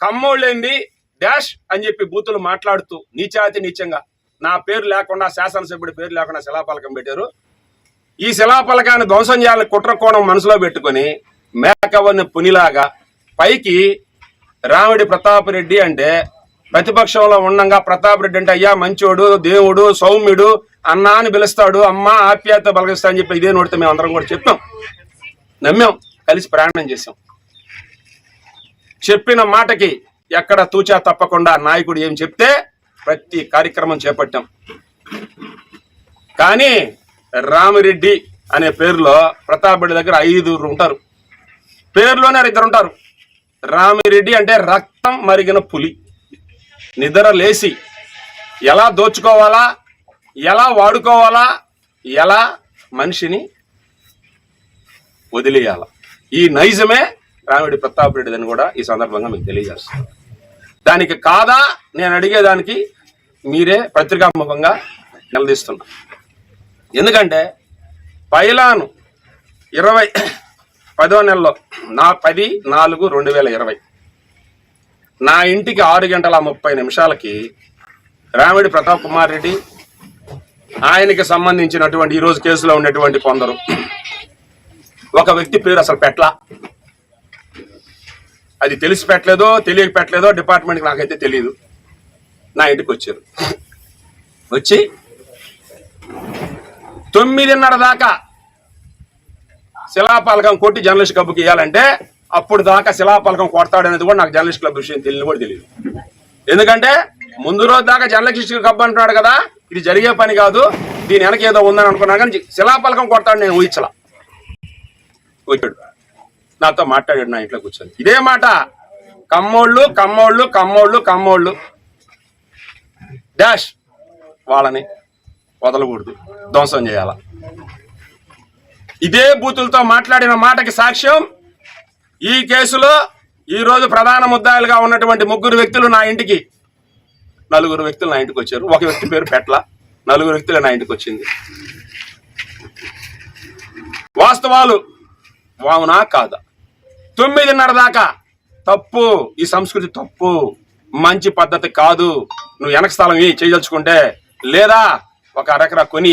కమ్మోళ్ళేంది? Dash అని చెప్పి బూతులు మాట్లాడుతూ నీచాతి నీచంగా. నా పేరు లేకుండా శాసనసభ్యుడి పేరు లేకుండా శిలాపలకం పెట్టారు. ఈ శిలాపలకాన్ని ధ్వంసం చేయాలని కుట్ర కోణం మనసులో పెట్టుకొని మేకవన్న పునిలాగా పైకి రామిడి ప్రతాప్ రెడ్డి అంటే ప్రతిపక్షంలో ఉండంగా ప్రతాప్ రెడ్డి అంటే అయ్యా మంచోడు దేవుడు సౌమ్యుడు అన్నా అని పిలుస్తాడు. అమ్మ ఆప్యాయత బలగిస్తా అని చెప్పి ఇదే నోడితే మేము అందరం కూడా చెప్పాం. నమ్మాం. కలిసి ప్రయాణం చేసాం చెప్పిన మాటకి ఎక్కడ తూచా తప్పకుండా నాయకుడు ఏం చెప్తే ప్రతి కార్యక్రమం చేపట్టాం. కానీ రామిరెడ్డి అనే పేరులో ప్రతాప్ రెడ్డి దగ్గర ఐదుగురు ఉంటారు. పేరులోనే ఇద్దరు ఉంటారు. రామిరెడ్డి అంటే రక్తం మరిగిన పులి. నిద్ర లేసి ఎలా దోచుకోవాలా ఎలా వాడుకోవాలా ఎలా మనిషిని వదిలేయాల. ఈ నైజమే రామిడి ప్రతాప్ రెడ్డి అని కూడా ఈ సందర్భంగా మీకు తెలియజేస్తాను. దానికి కాదా? నేను అడిగేదానికి మీరే పత్రికాముఖంగా నిలదీస్తున్నా ఎందుకంటే పైలాను ఇరవై పదో నెలలో నా పది నాలుగు రెండు వేల ఇరవై నా ఇంటికి ఆరు గంటల ముప్పై నిమిషాలకి రామిడి ప్రతాప్ కుమార్ రెడ్డి ఆయనకి సంబంధించినటువంటి ఈరోజు కేసులో ఉన్నటువంటి కొందరు ఒక వ్యక్తి పేరు అసలు పెట్ల. అది తెలిసి పెట్టలేదో తెలియక పెట్టలేదో డిపార్ట్మెంట్కి నాకైతే తెలియదు నా ఇంటికి వచ్చారు. వచ్చి తొమ్మిదిన్నర దాకా శిలాపాలకం కొట్టి జర్నలిస్ట్ క్లబ్కి ఇవ్వాలంటే అప్పుడు దాకా శిలాపాలకం కొడతాడు అనేది కూడా నాకు జర్నలిస్ట్ క్లబ్ విషయం తెలియని కూడా తెలియదు. ఎందుకంటే ముందు రోజు దాకా జర్నలిస్ట్ క్లబ్ అంటున్నాడు కదా ఇది జరిగే పని కాదు దీని వెనక ఏదో ఉందని అనుకున్నాను కానీ శిలాపలకం కొడతాడు నేను ఊహించలా. వచ్చాడు. నాతో మాట్లాడాడు నా ఇంట్లో కూర్చొని. ఇదే మాట. కమ్మోళ్ళు కమ్మోళ్ళు కమ్మోళ్ళు కమ్మోళ్ళు. డాష్. వాళ్ళని వదలకూడదు. ధ్వంసం చేయాల? ఇదే బూతులతో మాట్లాడిన మాటకి సాక్ష్యం ఈ కేసులో ఈ రోజు ప్రధాన ముద్దాయిలుగా ఉన్నటువంటి ముగ్గురు వ్యక్తులు నా ఇంటికి. నలుగురు వ్యక్తులు నా ఇంటికి వచ్చారు. ఒక వ్యక్తి పేరు పెట్ల. నలుగురు వ్యక్తులు నా ఇంటికి వచ్చింది. వాస్తవాలు వావునా కాదా? తొమ్మిదిన్నర దాకా. తప్పు. ఈ సంస్కృతి తప్పు. మంచి పద్ధతి కాదు. నువ్వు వెనక స్థలం ఏ చేయదలుచుకుంటే లేదా ఒక అరకరా కొని